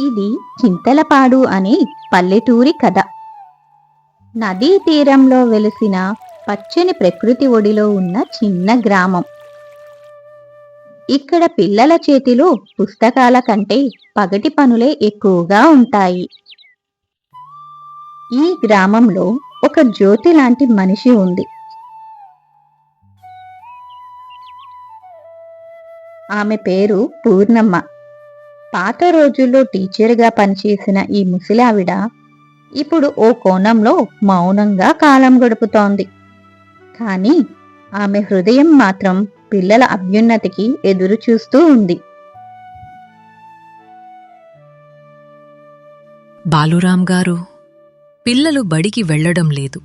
ఇది చింతలపాడు అనే పల్లెటూరి కథ. నదీ తీరంలో వెలిసిన పచ్చని ప్రకృతి ఒడిలో ఉన్న చిన్న గ్రామం. ఇక్కడ పిల్లల చేతిలో పుస్తకాల కంటే పగటి పనులే ఎక్కువగా ఉంటాయి. ఈ గ్రామంలో ఒక జ్యోతి లాంటి మనిషి ఉంది. ఆమె పేరు పూర్ణమ్మ. పాత రోజుల్లో టీచర్గా పనిచేసిన ఈ ముసలావిడ ఇప్పుడు ఓ కోణంలో మౌనంగా కాలం గడుపుతోంది. కానీ ఆమె హృదయం మాత్రం పిల్లల అభ్యున్నతికి ఎదురు చూస్తూ ఉంది. బాలురాం గారు పిల్లలు బడికి వెళ్ళడం లేదు.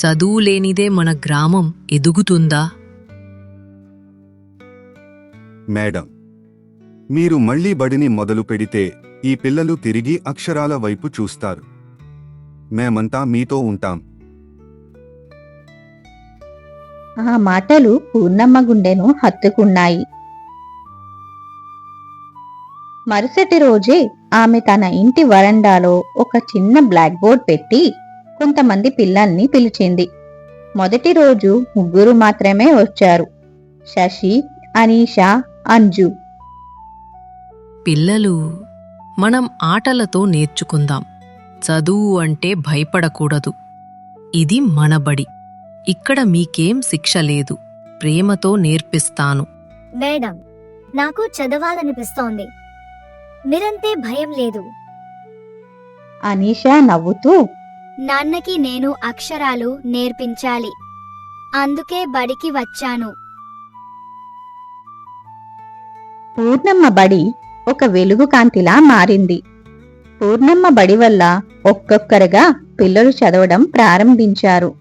చదువు లేనిదే మన గ్రామం ఎదుగుతుందా? మేడం మీరు మళ్ళీ బడిని మొదలు పెడితే ఈ పిల్లలు తిరిగి అక్షరాల వైపు చూస్తారు. మేమంతా మీతో ఉంటాం. ఆ మాటలు పూర్ణమ్మ గుండెను హత్తుకున్నాయి. మరుసటి రోజే ఆమె తన ఇంటి వరండాలో ఒక చిన్న బ్లాక్ బోర్డ్ పెట్టి కొంతమంది పిల్లల్ని పిలిచింది. మొదటి రోజు ముగ్గురు మాత్రమే వచ్చారు. శశి అనీష అంజు పిల్లలు మనం ఆటలతో నేర్చుకుందాం. చదువు అంటే భయపడకూడదు. ఇది మన బడి ఇక్కడ మీకేం శిక్ష లేదు. ప్రేమతో నేర్పిస్తాను. మేడం నాకు చదవాలనిపిస్తోంది. మీరంతే భయం లేదు. అనీషా నవ్వుతూ నాన్నకి నేను అక్షరాలు నేర్పించాలి. అందుకే బడికి వచ్చాను. పూర్ణమ్మ బడి ఒక వెలుగు కాంతిలా మారింది. పూర్ణమ్మ బడి వల్ల ఒక్కొక్కరుగా పిల్లలు చదవడం ప్రారంభించారు.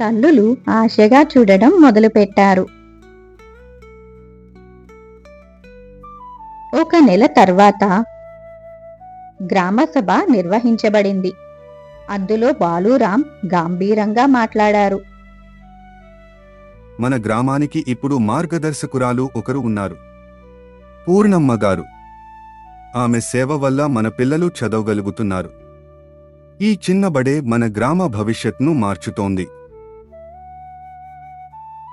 తల్లులు ఆశగా చూడడం మొదలుపెట్టారు. ఒక నెల తర్వాత గ్రామసభ నిర్వహించబడింది. అందులో బాలురాం గంభీరంగా మాట్లాడారు. మన గ్రామానికి ఇప్పుడు మార్గదర్శకురాలు ఒకరు ఉన్నారు. పూర్ణమ్మ గారు ఆమె సేవ వల్ల మన పిల్లలు చదవగలుగుతున్నారు. ఈ చిన్న బడే మన గ్రామ భవిష్యత్ను మార్చుతోంది.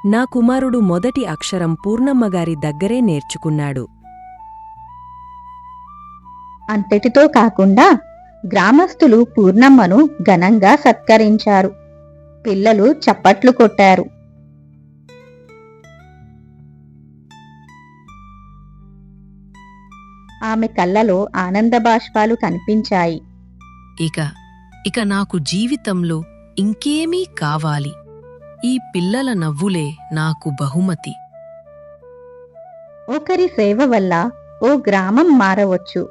నా కుమారుడు మొదటి అక్షరం పూర్ణమ్మగారి దగ్గరే నేర్చుకున్నాడు. అంతటితో కాకుండా గ్రామస్తులు పూర్ణమ్మను ఘనంగా సత్కరించారు. పిల్లలు చప్పట్లు కొట్టారు. ఆమె కళ్ళలో ఆనంద బాష్పాలు కనిపించాయి. ఇక ఇక నాకు జీవితంలో ఇంకేమీ కావాలి. ఈ పిల్లల నవ్వులే నాకు బహుమతి. ఒకరి సేవ వల్ల ఓ గ్రామం మారవచ్చు.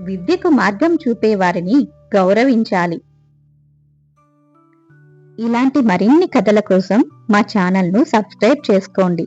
విద్యకు మార్గం చూపేవారిని గౌరవించాలి. ఇలాంటి మరిన్ని కథల కోసం మా ఛానల్ను సబ్స్క్రైబ్ చేసుకోండి.